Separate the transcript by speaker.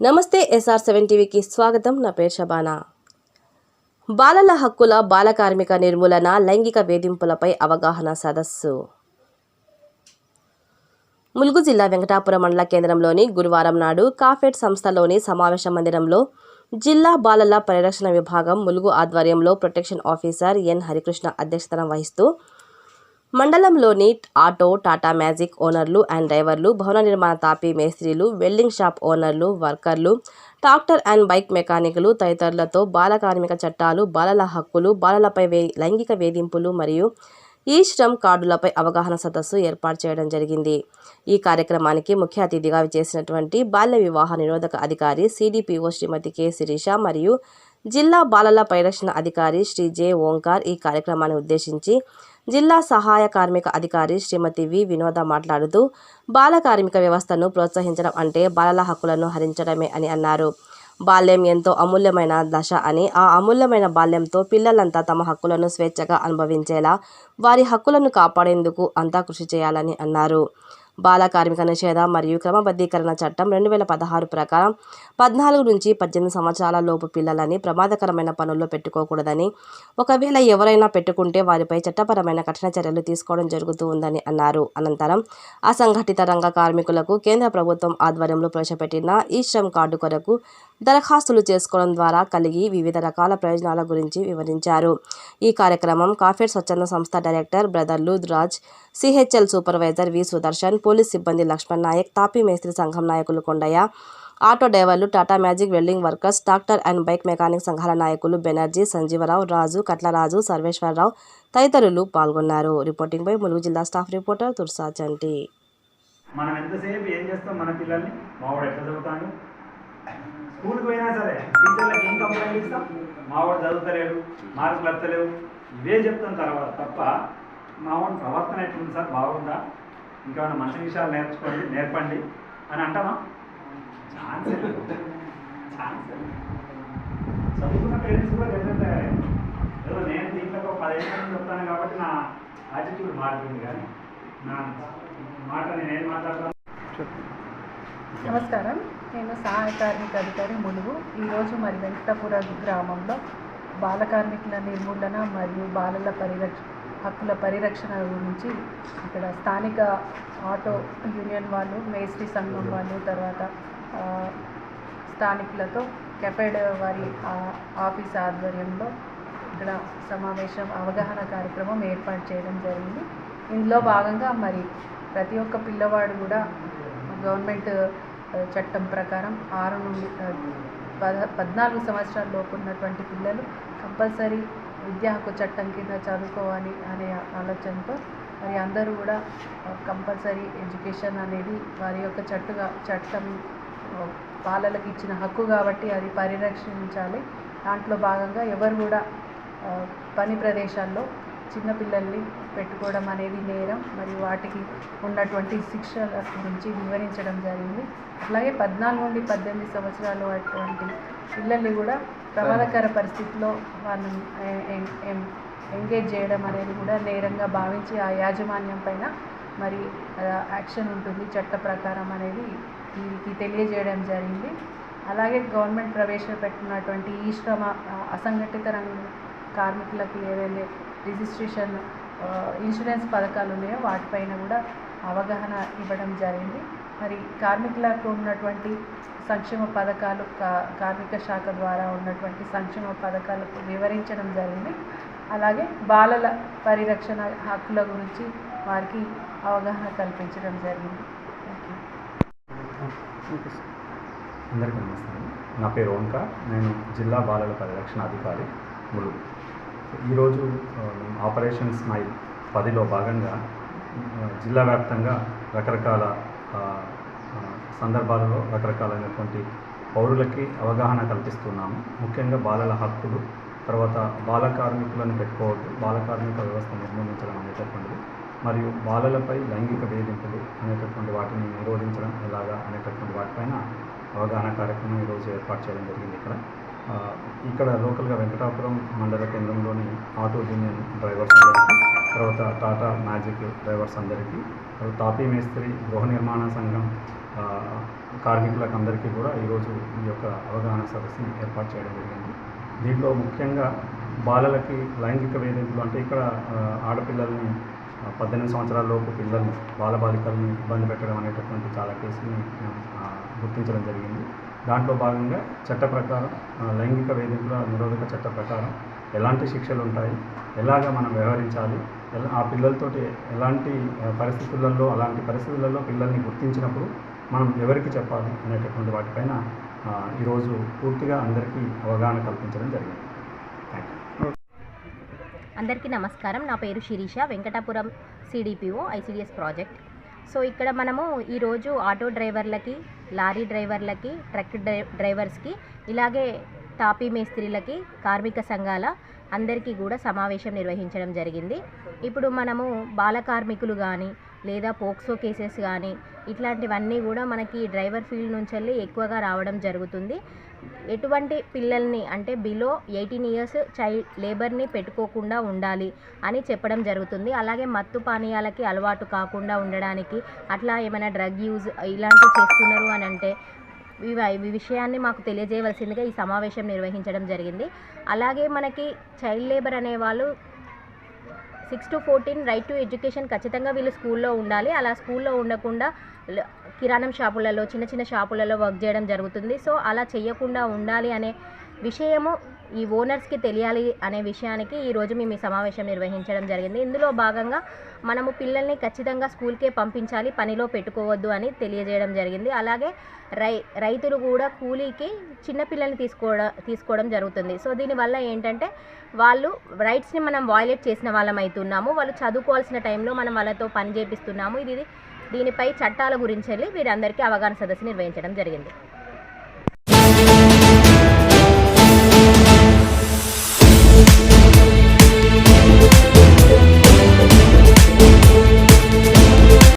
Speaker 1: నమస్తే SR seven టీవీకి స్వాగతం. నా పేరు షబానా. బాలల హక్కుల బాల కార్మిక నిర్మూలన లైంగిక వేధింపులపై అవగాహన సదస్సు. ములుగు జిల్లా వెంకటాపురం మండల కేంద్రంలోని గురువారం నాడు కాఫెట్ సంస్థలోని సమావేశ మందిరంలో జిల్లా బాలల పరిరక్షణ విభాగం ములుగు ఆధ్వర్యంలో ప్రొటెక్షన్ ఆఫీసర్ ఎన్ హరికృష్ణ అధ్యక్షతన వహిస్తూ మండలంలోని ఆటో టాటా మ్యాజిక్ ఓనర్లు అండ్ డ్రైవర్లు భవన నిర్మాణ తాపీ మేస్త్రీలు వెల్డింగ్ షాప్ ఓనర్లు వర్కర్లు ట్రాక్టర్ అండ్ బైక్ మెకానికులు తదితరులతో బాల కార్మిక చట్టాలు బాలల హక్కులు బాలలపై వే లైంగిక వేధింపులు మరియు ఈ శ్రమ్ కార్డులపై అవగాహన సదస్సు ఏర్పాటు చేయడం జరిగింది. ఈ కార్యక్రమానికి ముఖ్య అతిథిగా చేసినటువంటి బాల్య వివాహ నిరోధక అధికారి సిడిపిఓ శ్రీమతి కె. శిరీష మరియు జిల్లా బాలల పరిరక్షణ అధికారి శ్రీ జె. ఓంకార్ ఈ కార్యక్రమాన్ని ఉద్దేశించి జిల్లా సహాయ కార్మిక అధికారి శ్రీమతి వి. వినోద మాట్లాడుతూ బాల కార్మిక వ్యవస్థను ప్రోత్సహించడం అంటే బాలల హక్కులను హరించడమే అని అన్నారు. బాల్యం ఎంతో అమూల్యమైన దశ అని ఆ అమూల్యమైన బాల్యంతో పిల్లలంతా తమ హక్కులను స్వేచ్ఛగా అనుభవించేలా వారి హక్కులను కాపాడేందుకు అంతా కృషి చేయాలని అన్నారు. బాల కార్మిక నిషేధ మరియు క్రమబద్ధీకరణ చట్టం రెండు వేల పదహారు ప్రకారం పద్నాలుగు నుంచి పద్దెనిమిది సంవత్సరాల లోపు పిల్లలని ప్రమాదకరమైన పనుల్లో పెట్టుకోకూడదని ఒకవేళ ఎవరైనా పెట్టుకుంటే వారిపై చట్టపరమైన కఠిన చర్యలు తీసుకోవడం జరుగుతూ ఉందని అన్నారు. అనంతరం అసంఘటిత రంగ కార్మికులకు కేంద్ర ప్రభుత్వం ఆధ్వర్యంలో ప్రవేశపెట్టిన ఈ శ్రమ్ కార్డు కొరకు దరఖాస్తులు చేసుకోవడం ద్వారా కలిగి వివిధ రకాల ప్రయోజనాల గురించి వివరించారు. ఈ కార్యక్రమం కాఫెట్ స్వచ్ఛంద సంస్థ director బ్రదర్లు Raj CHL supervisor V Sudarshan police సిబ్బంది లక్ష్మణ్ నాయక్ తాపీ మేస్త్రి సంఘం నాయకులు కొండయ్య ఆటో డ్రైవర్లు Tata magic welding workers tractor and bike mechanic సంఘాల నాయకులు బెనర్జీ సంజీవరావు రాజు కట్లరాజు సర్వేశ్వరరావు తదితరులు పాల్గొన్నారు. రిపోర్టింగ్ బై ములుగు జిల్లా స్టాఫ్ రిపోర్టర్ తుర్సా చంటి.
Speaker 2: మనం ఎంతసేపు ఏం చేస్తాం మన పిల్లల్ని? మావాడు ఎట్లా చదువుతాడు? స్కూల్కి పోయినా సరే టీచర్లకు ఏం కంప్లైంట్ ఇస్తాం? మావాడు చదువుతలేడు మార్కులు వస్తలేవు. ఇవే చెప్తాం తర్వాత తప్ప మావాడు ప్రవర్తన ఎట్లుంది సార్? బాగుందా? ఇంకేమైనా మంచి విషయాలు నేర్చుకోండి నేర్పండి అని అంటామా ఛాన్స్. ఛాన్స్. చదువుకున్న పేరెంట్స్ కూడా డిఫరెంట్ అయ్యారు ఏదో నేను దీంట్లో ఒక పదిహేను మంది చెప్తాను కాబట్టి నా యాటిట్యూడ్ మారుతుంది కానీ నా మాట నేను ఏం మాట్లాడతాను?
Speaker 3: నమస్కారం. నేను సహాయ కార్మిక అధికారి ములుగు ఈరోజు మరి వెంకటపుర గ్రామంలో బాల కార్మికుల నిర్మూలన మరియు బాలల పరిరక్ష హక్కుల పరిరక్షణ గురించి ఇక్కడ స్థానిక ఆటో యూనియన్ వాళ్ళు మేస్త్రి సంఘం వాళ్ళు తర్వాత స్థానికులతో కెఫెడ్ వారి ఆఫీస్ ఆధ్వర్యంలో ఇక్కడ సమావేశం అవగాహన కార్యక్రమం ఏర్పాటు చేయడం జరిగింది. ఇందులో భాగంగా మరి ప్రతి ఒక్క పిల్లవాడు కూడా గవర్నమెంట్ చట్టం ప్రకారం ఆరు నుండి పద పద్నాలుగు సంవత్సరాల లోపు ఉన్నటువంటి పిల్లలు కంపల్సరీ విద్యా హక్కు చట్టం కింద చదువుకోవాలి అనే ఆలోచనతో మరి అందరూ కూడా కంపల్సరీ ఎడ్యుకేషన్ అనేది వారి యొక్క చట్టుగా చట్టం ఆ, బాలలకు ఇచ్చిన హక్కు కాబట్టి అది పరిరక్షించాలి. దాంట్లో భాగంగా ఎవరు కూడా పని ప్రదేశాల్లో చిన్నపిల్లల్ని పెట్టుకోవడం అనేది నేరం. మరియు వాటికి ఉన్నటువంటి శిక్షల గురించి వివరించడం జరిగింది. అలాగే పద్నాలుగు నుండి పద్దెనిమిది సంవత్సరాలు అటువంటి పిల్లల్ని కూడా ప్రమాదకర పరిస్థితిలో వాళ్ళని ఎంగేజ్ చేయడం అనేది కూడా నేరంగా భావించి ఆ యాజమాన్యం పైన మరి యాక్షన్ ఉంటుంది చట్ట ప్రకారం అనేది వీరికి తెలియజేయడం జరిగింది. అలాగే గవర్నమెంట్ ప్రవేశపెట్టినటువంటి ఈ శ్రమ అసంఘటిత రంగ కార్మికులకు ఏదైతే రిజిస్ట్రేషన్ ఇన్సూరెన్స్ పథకాలు ఉన్నాయో వాటిపైన కూడా అవగాహన ఇవ్వడం జరిగింది. మరి కార్మికులకు ఉన్నటువంటి సంక్షేమ పథకాలు కా కార్మిక శాఖ ద్వారా ఉన్నటువంటి సంక్షేమ పథకాలు వివరించడం జరిగింది. అలాగే బాలల పరిరక్షణ హక్కుల గురించి వారికి అవగాహన కల్పించడం జరిగింది.
Speaker 4: అందరికీ నమస్కారం. నా పేరు ఓంక. నేను జిల్లా బాలల పరిరక్షణ అధికారి ములుగు. ఈరోజు ఆపరేషన్ స్మైల్ పదిలో భాగంగా జిల్లా వ్యాప్తంగా రకరకాల సందర్భాలలో రకరకాలైనటువంటి పౌరులకి అవగాహన కల్పిస్తున్నాము. ముఖ్యంగా బాలల హక్కులు తర్వాత బాల కార్మికులను పెట్టుకోవద్దు బాల కార్మిక వ్యవస్థ నిర్మూలించడం అనేటటువంటిది మరియు బాలలపై లైంగిక వేధింపులు అనేటటువంటి వాటిని నిరోధించడం ఎలాగా అనేటటువంటి వాటిపైన అవగాహన కార్యక్రమం ఈరోజు ఏర్పాటు చేయడం జరిగింది ఇక్కడ. ఇక్కడ లోకల్గా వెంకటాపురం మండల కేంద్రంలోని ఆటో యూనియన్ డ్రైవర్స్ అందరికీ తర్వాత టాటా మ్యాజిక్ డ్రైవర్స్ అందరికీ తర్వాత తాపీ మేస్త్రి గృహ నిర్మాణ సంఘం కార్మికులకు అందరికీ కూడా ఈరోజు ఈ యొక్క అవగాహన సదస్సుని ఏర్పాటు చేయడం జరిగింది. దీంట్లో ముఖ్యంగా బాలలకి లైంగిక వేధింపులు అంటే ఇక్కడ ఆడపిల్లల్ని పద్దెనిమిది సంవత్సరాలలోపు పిల్లల్ని బాలబాలికల్ని ఇబ్బంది పెట్టడం అనేటటువంటి చాలా కేసుల్ని గుర్తించడం జరిగింది. దాంట్లో భాగంగా చట్ట ప్రకారం లైంగిక వేధింపుల నిరోధక చట్ట ప్రకారం ఎలాంటి శిక్షలు ఉంటాయి ఎలాగ మనం వ్యవహరించాలి? ఎలా ఆ పిల్లలతోటి ఎలాంటి పరిస్థితులలో అలాంటి పరిస్థితులలో పిల్లల్ని గుర్తించినప్పుడు మనం ఎవరికి చెప్పాలి అనేటటువంటి వాటిపైన ఈరోజు పూర్తిగా అందరికీ అవగాహన కల్పించడం జరిగింది. థ్యాంక్ యూ
Speaker 5: అందరికీ నమస్కారం. నా పేరు Sirisha Venkatapuram CDPO ICDS project. So ఇక్కడ మనము ఈరోజు ఆటో డ్రైవర్లకి లారీ డ్రైవర్లకి ట్రక్ డ్రై డ్రైవర్స్కి ఇలాగే తాపీ మేస్త్రీలకి కార్మిక సంఘాల అందరికీ కూడా సమావేశం నిర్వహించడం జరిగింది. ఇప్పుడు మనము బాల కార్మికులు కానీ లేదా పోక్సో కేసెస్ కానీ ఇట్లాంటివన్నీ కూడా మనకి డ్రైవర్ ఫీల్డ్ నుంచి వెళ్ళి ఎక్కువగా రావడం జరుగుతుంది. ఎటువంటి పిల్లల్ని అంటే బిలో ఎయిటీన్ ఇయర్స్ చైల్డ్ లేబర్ని పెట్టుకోకుండా ఉండాలి అని చెప్పడం జరుగుతుంది. అలాగే మత్తు పానీయాలకి అలవాటు కాకుండా ఉండడానికి అట్లా ఏమైనా డ్రగ్ యూజ్ ఇలాంటివి చేస్తున్నారు అని అంటే ఈ విషయాన్ని మాకు తెలియజేయవలసిందిగా ఈ సమావేశం నిర్వహించడం జరిగింది. అలాగే మనకి చైల్డ్ లేబర్ అనేవాళ్ళు six to fourteen right to education ఖచ్చితంగా వీళ్ళు స్కూల్లో ఉండాలి. అలా స్కూల్లో ఉండకుండా కిరాణం షాపులలో చిన్న చిన్న షాపులలో వర్క్ చేయడం జరుగుతుంది. సో అలా చేయకుండా ఉండాలి అనే విషయము ఈ ఓనర్స్కి తెలియాలి అనే విషయానికి ఈరోజు మేము ఈ సమావేశం నిర్వహించడం జరిగింది. ఇందులో భాగంగా మనము పిల్లల్ని ఖచ్చితంగా స్కూల్కే పంపించాలి పనిలో పెట్టుకోవద్దు అని తెలియజేయడం జరిగింది. అలాగే రై రైతులు కూడా కూలీకి చిన్నపిల్లల్ని తీసుకోవడం తీసుకోవడం జరుగుతుంది. సో దీనివల్ల ఏంటంటే వాళ్ళు రైట్స్ని మనం వాయిలేట్ చేసిన వాళ్ళం అవుతున్నాము వాళ్ళు చదువుకోవాల్సిన టైంలో మనం వాళ్ళతో పని చేపిస్తున్నాము. ఇది దీనిపై చట్టాల గురించి వెళ్ళి వీరందరికీ అవగాహన సదస్సు నిర్వహించడం జరిగింది.